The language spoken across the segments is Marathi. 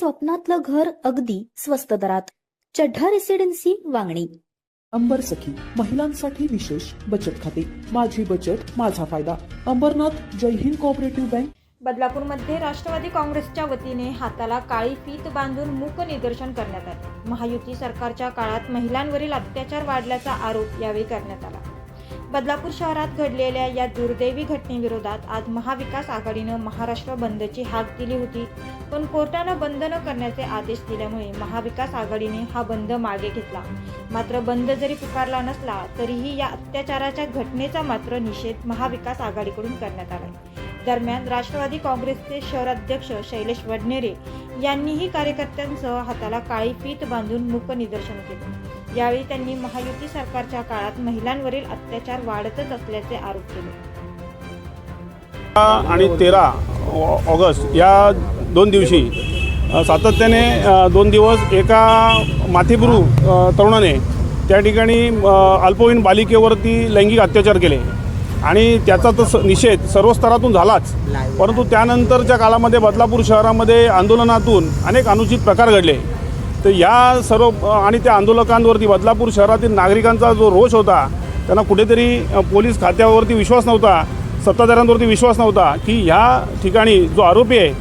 स्वप्नातलं घर अगदी स्वस्त दरात. चढ्ढा रेसिडेन्सी वांगणी. अंबर सखी महिलांसाठी विशेष बचत खाते. माझी बचत माझा फायदा. Ambernath Jai Hind cooperative bank. बदलापूरमध्ये Rashtrawadi काँग्रेसच्या वतीने हाताला काळी फीत बांधून मूक निदर्शन करण्यात आले. महायुती सरकारच्या काळात महिलांवरील अत्याचार वाढल्याचा आरोप यावेळी करण्यात आला. बदलापूर शहरात घडलेल्या या दुर्दैवी घटनेविरोधात आज महाविकास आघाडीनं महाराष्ट्र बंदची हाक दिली होती. पण कोर्टानं बंद न करण्याचे आदेश दिल्यामुळे महाविकास आघाडीने हा बंद मागे घेतला. मात्र बंद जरी पुकारला नसला तरीही या अत्याचाराच्या घटनेचा मात्र निषेध महाविकास आघाडीकडून करण्यात आला दरम्यान राष्ट्रवादी काँग्रेसचे शहराध्यक्ष शैलेश वडनेरे यांनीही कार्यकर्त्यांसह हाताला काळी फीत बांधून मूक निदर्शन केले. यावेळी त्यांनी महायुती सरकारच्या काळात महिलांवरील अत्याचार वाढतच असल्याचे आरोप केले. आणि तेरा ऑगस्ट या दोन दिवशी सातत्याने दोन दिवस एका माथेपुरू तरुणाने त्या ठिकाणी अल्पवयीन बालिकेवरती लैंगिक अत्याचार केले. आणि त्याचा तर निषेध सर्व स्तरातून झालाच. परंतु त्यानंतरच्या काळामध्ये बदलापूर शहरामध्ये आंदोलनातून अनेक अनुचित प्रकार घडले. तर या सर्व आणि त्या आंदोलकांवरती बदलापूर शहरातील नागरिकांचा जो रोष होता त्यांना कुठेतरी पोलीस खात्यावरती विश्वास नव्हता सत्ताधाऱ्यांवरती विश्वास नव्हता की ह्या ठिकाणी जो आरोपी आहे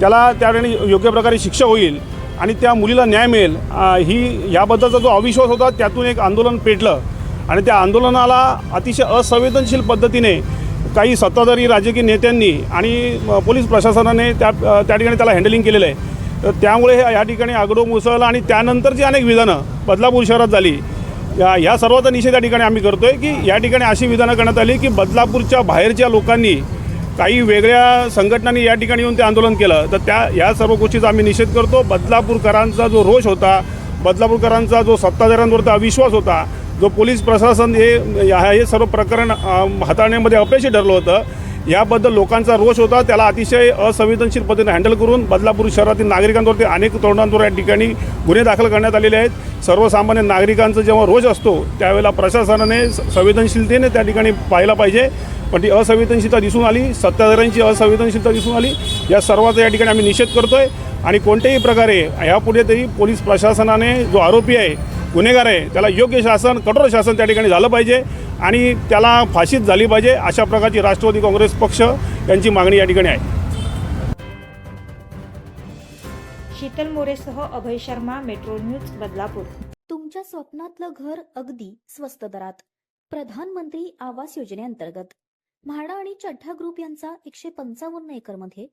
त्याला त्या ठिकाणी योग्य प्रकारे शिक्षा होईल आणि त्या मुलीला न्याय मिळेल ही याबद्दलचा जो अविश्वास होता त्यातून एक आंदोलन पेटलं. आणि त्या आंदोलनाला अतिशय असंवेदनशील पद्धतीने काही सत्ताधारी राजकीय नेत्यांनी आणि पोलीस प्रशासनाने त्या त्या ठिकाणी त्याला हँडलिंग केलेलं आहे. तर त्यामुळे हे- या ठिकाणी आगडो मुसळला आणि त्यानंतरची अनेक विधानं बदलापूर शहरात झाली. या ह्या सर्वाचा निषेध या ठिकाणी आम्ही करतो आहे की या ठिकाणी अशी विधानं करण्यात आली की बदलापूरच्या बाहेरच्या लोकांनी काही वेगळ्या संघटनांनी या ठिकाणी येऊन ते आंदोलन केलं. तर त्या या सर्व गोष्टीचा आम्ही निषेध करतो. बदलापूरकरांचा जो रोष होता बदलापूरकरांचा जो सत्ताधाऱ्यांवरचा अविश्वास होता जो पोलीस प्रशासन हे या- हे सर्व प्रकरण हाताळण्यामध्ये अपयशी ठरलं होतं याबद्दल लोकांचा रोष होता. त्याला अतिशय असंवेदनशील पद्धतीने हँडल करून बदलापूर शहरातील नागरिकांवरती अनेक तरुणांवर या ठिकाणी गुन्हे दाखल करण्यात आलेले आहेत. सर्वसामान्य नागरिकांचा जेव्हा रोष असतो त्यावेळेला प्रशासनाने संवेदनशीलतेने त्या ठिकाणी पाहायला पाहिजे. पण ती असंवेदनशीलता दिसून आली सत्ताधाऱ्यांची असंवेदनशीलता दिसून आली. या सर्वाचा या ठिकाणी आम्ही निषेध करतो आहे आणि कोणत्याही प्रकारे यापुढे तरी पोलीस प्रशासनाने जो आरोपी आहे गुन्हेगार आहे त्याला योग्य शासन कठोर शासन त्या ठिकाणी झालं पाहिजे आणि त्याला फाशीत झाली पाहिजे अशा प्रकारची राष्ट्रवादी काँग्रेस पक्ष यांची मागणी या ठिकाणी आहे. शीतल मोरेसह अभय शर्मा मेट्रो न्यूज बदलापूर. तुमच्या स्वप्नातलं घर अगदी स्वस्त दरात. प्रधानमंत्री आवास योजनेअंतर्गत. म्हाडा आणि चड्ढा ग्रुप यांचा एकशे पंचावन्न एकरमध्ये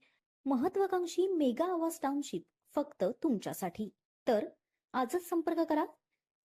महत्वाकांक्षी मेगा आवास टाउनशिप फक्त तुमच्यासाठी. तर आजच संपर्क करा.